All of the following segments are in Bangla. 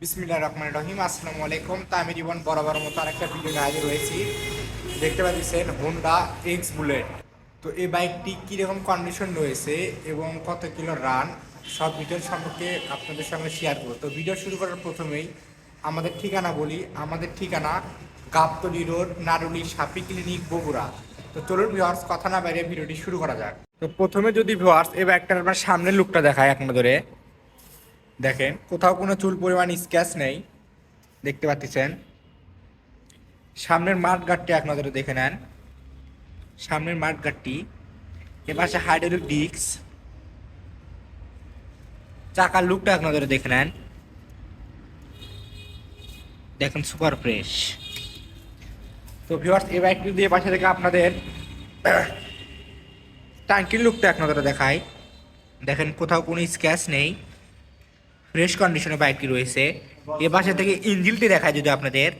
বিসমিল্লাহ রহমান রহিম। আসসালামু আলাইকুম তা আমি জীবন বরাবর মতো আরেকটা ভিডিও হাজির হয়েছি। দেখতে পাচ্ছেন হোন্ডা এক্স বুলেট তো এই বাইকটি কীরকম কন্ডিশন রয়েছে এবং কত কিলো রান সব ভিডিও সম্পর্কে আপনাদের সঙ্গে শেয়ার করব। তো ভিডিও শুরু করার প্রথমেই আমাদের ঠিকানা বলি। আমাদের ঠিকানা গাবতলি রোড, নারুলি সাপি ক্লিনিক, বগুড়া। তো চলুন ভিওয়ার্স কথা না বাইরে ভিডিওটি শুরু করা যাক। তো প্রথমে যদি ভিওয়ার্স এই বাইকটার আপনার সামনের লুকটা দেখায় আপনাদের দেখেন, কোথাও কোনো চুল পরিমাণ স্ক্যাচ নেই, দেখতে পাচ্ছেন। সামনের মাঠ গার্ডটি এক নজরে দেখে নেন। সামনের মাঠ গার্ডটি এপাশে হাইড্রোলিক ডিস্ক চাকার লুকটা এক নজরে দেখে নেন। দেখেন, সুপার ফ্রেশ। তো ভিউয়ার্স, এই বাইকটি দিয়ে পাশে থেকে আপনাদের ট্যাঙ্কির লুকটা এক নজরে দেখায়, দেখেন কোথাও কোনো স্ক্যাচ নেই। ফ্রেশ কন্ডিশনের বাইকটি রয়েছে। এ পাশে থেকে ইঞ্জিলটি দেখায় যদি আপনাদের।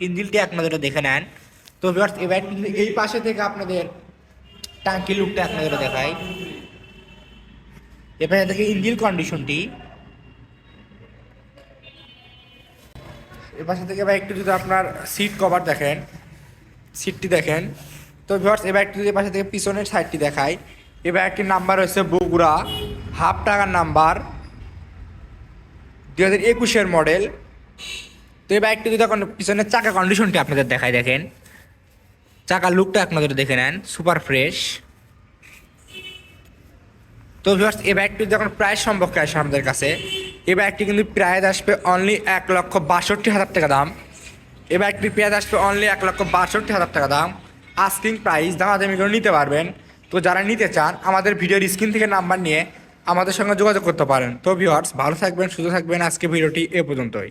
ইঞ্জিলটি নজরে দেখে নেন। তো ভিউয়ার্স এই পাশে থেকে আপনাদের টাঙ্কি লুকটা নজরে দেখায় এ পাশে থেকে ইঞ্জিল কন্ডিশনটি। এ পাশে থেকে বাইকটি যদি আপনার সিট কভার দেখেন সিটটি দেখেন। তো ভিউয়ার্স এই বাইকটি যদি এ পাশে থেকে পিছনের সাইডটি দেখায় এই বাইকটির নাম্বার হচ্ছে বগুড়া। হাফ টাকার নাম্বার, দুই হাজার একুশের মডেল। তো এই বাইকটি যদি এখন পিছনের চাকা কন্ডিশনটি আপনাদের দেখায় দেখেন। চাকার লুকটা আপনাদের দেখে নেন সুপার ফ্রেশ তো ভিউয়ার্স এই বাইকটি যখন প্রায় সম্পর্কে আসে আমাদের কাছে এই বাইকটি কিন্তু প্রায় আসবে অনলি এক লক্ষ বাষট্টি হাজার টাকা দাম। এই বাইকটির পেঁয়াজ আসবে অনলি এক লক্ষ বাষট্টি হাজার টাকা দাম। আস্কিং প্রাইস দামাদামি করে নিতে পারবেন। তো যারা নিতে চান, আমাদের ভিডিওর স্ক্রিন থেকে নাম্বার নিয়ে আমাদের সঙ্গে যোগাযোগ করতে পারেন। তো ভিউয়ার্স ভালো থাকবেন, সুস্থ থাকবেন। আজকে ভিডিওটি এ পর্যন্তই।